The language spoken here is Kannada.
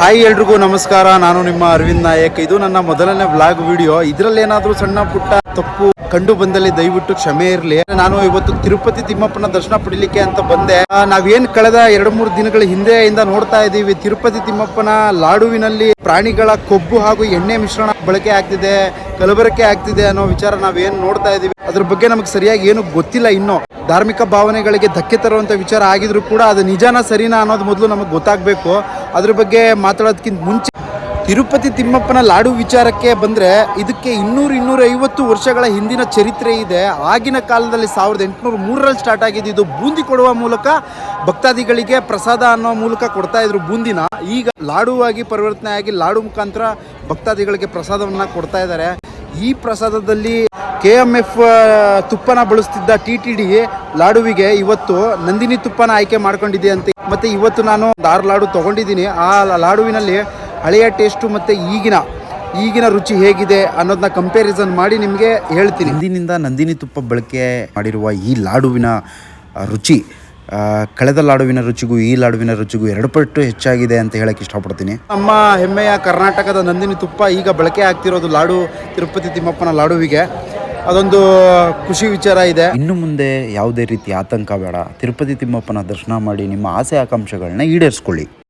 ಹಾಯ್ ಎಲ್ರಿಗೂ ನಮಸ್ಕಾರ. ನಾನು ನಿಮ್ಮ ಅರವಿಂದ್ ನಾಯಕ್. ಇದು ನನ್ನ ಮೊದಲನೇ ವ್ಲಾಗ್ ವಿಡಿಯೋ. ಇದರಲ್ಲಿ ಏನಾದರೂ ಸಣ್ಣ ಪುಟ್ಟ ತಪ್ಪು ಕಂಡು ಬಂದಲ್ಲಿ ದಯವಿಟ್ಟು ಕ್ಷಮೆ ಇರಲಿ. ನಾನು ಇವತ್ತು ತಿರುಪತಿ ತಿಮ್ಮಪ್ಪನ ದರ್ಶನ ಪಡಿಲಿಕ್ಕೆ ಅಂತ ಬಂದೆ. ನಾವೇನು ಕಳೆದ ಎರಡು ಮೂರು ದಿನಗಳ ಹಿಂದೆಯಿಂದ ನೋಡ್ತಾ ಇದ್ದೀವಿ. ತಿರುಪತಿ ತಿಮ್ಮಪ್ಪನ ಲಾಡುವಿನಲ್ಲಿ ಪ್ರಾಣಿಗಳ ಕೊಬ್ಬು ಹಾಗೂ ಎಣ್ಣೆ ಮಿಶ್ರಣ ಬಳಕೆ ಆಗ್ತಿದೆ, ಕಲಬೆರಕೆ ಆಗ್ತಿದೆ ಅನ್ನೋ ವಿಚಾರ ನಾವೇನ್ ನೋಡ್ತಾ ಇದೀವಿ ಅದ್ರ ಬಗ್ಗೆ ನಮಗೆ ಸರಿಯಾಗಿ ಏನು ಗೊತ್ತಿಲ್ಲ ಇನ್ನು. ಧಾರ್ಮಿಕ ಭಾವನೆಗಳಿಗೆ ಧಕ್ಕೆ ತರುವಂತ ವಿಚಾರ ಆಗಿದ್ರು ಕೂಡ ಅದು ನಿಜಾನ ಸರಿನಾ ಅನ್ನೋದು ಮೊದಲು ನಮಗೆ ಗೊತ್ತಾಗಬೇಕು. ಅದ್ರ ಬಗ್ಗೆ ಮಾತಾಡೋದಕ್ಕಿಂತ ಮುಂಚೆ ತಿರುಪತಿ ತಿಮ್ಮಪ್ಪನ ಲಾಡು ವಿಚಾರಕ್ಕೆ ಬಂದರೆ ಇದಕ್ಕೆ ಇನ್ನೂರು ಇನ್ನೂರ ಐವತ್ತು ವರ್ಷಗಳ ಹಿಂದಿನ ಚರಿತ್ರೆ ಇದೆ. ಆಗಿನ ಕಾಲದಲ್ಲಿ ಸಾವಿರದ ಎಂಟುನೂರ ಮೂರರಲ್ಲಿ ಸ್ಟಾರ್ಟ್ ಆಗಿದ್ದು ಇದು ಬೂಂದಿ ಕೊಡುವ ಮೂಲಕ ಭಕ್ತಾದಿಗಳಿಗೆ ಪ್ರಸಾದ ಅನ್ನೋ ಮೂಲಕ ಕೊಡ್ತಾ ಇದ್ರು ಬೂಂದಿನ. ಈಗ ಲಾಡುವಾಗಿ ಪರಿವರ್ತನೆ ಆಗಿ ಲಾಡು ಮುಖಾಂತರ ಭಕ್ತಾದಿಗಳಿಗೆ ಪ್ರಸಾದವನ್ನು ಕೊಡ್ತಾ ಇದ್ದಾರೆ. ಈ ಪ್ರಸಾದದಲ್ಲಿ ಕೆ ಎಂ ಎಫ್ ತುಪ್ಪನ ಬಳಸ್ತಿದ್ದ ಟಿ ಟಿ ಡಿ ಲಾಡುವಿಗೆ ಇವತ್ತು ನಂದಿನಿ ತುಪ್ಪನ ಆಯ್ಕೆ ಮಾಡ್ಕೊಂಡಿದೆ ಅಂತ ಮತ್ತೆ ಇವತ್ತು ನಾನು ಆರು ಲಾಡು ತಗೊಂಡಿದ್ದೀನಿ. ಆ ಲಾಡುವಿನಲ್ಲಿ ಹಳೆಯ ಟೇಸ್ಟು ಮತ್ತು ಈಗಿನ ಈಗಿನ ರುಚಿ ಹೇಗಿದೆ ಅನ್ನೋದನ್ನ ಕಂಪ್ಯಾರಿಸನ್ ಮಾಡಿ ನಿಮಗೆ ಹೇಳ್ತೀನಿ. ಹಿಂದಿನಿಂದ ನಂದಿನಿ ತುಪ್ಪ ಬಳಕೆ ಮಾಡಿರುವ ಈ ಲಾಡುವಿನ ರುಚಿ ಕಳೆದ ಲಾಡುವಿನ ರುಚಿಗೂ ಈ ಲಾಡುವಿನ ರುಚಿಗೂ ಎರಡು ಪಟ್ಟು ಹೆಚ್ಚಾಗಿದೆ ಅಂತ ಹೇಳಕ್ಕೆ ಇಷ್ಟಪಡ್ತೀನಿ. ನಮ್ಮ ಹೆಮ್ಮೆಯ ಕರ್ನಾಟಕದ ನಂದಿನಿ ತುಪ್ಪ ಈಗ ಬಳಕೆ ಆಗ್ತಿರೋದು ಲಾಡು ತಿರುಪತಿ ತಿಮ್ಮಪ್ಪನ ಲಾಡುವಿಗೆ. ಅದೊಂದು ಖುಷಿ ವಿಚಾರ ಇದೆ. ಇನ್ನು ಮುಂದೆ ಯಾವುದೇ ರೀತಿ ಆತಂಕ ಬೇಡ. ತಿರುಪತಿ ತಿಮ್ಮಪ್ಪನ ದರ್ಶನ ಮಾಡಿ ನಿಮ್ಮ ಆಸೆ, ಆಕಾಂಕ್ಷೆಗಳನ್ನ ಈಡೇರಿಸ್ಕೊಳ್ಳಿ.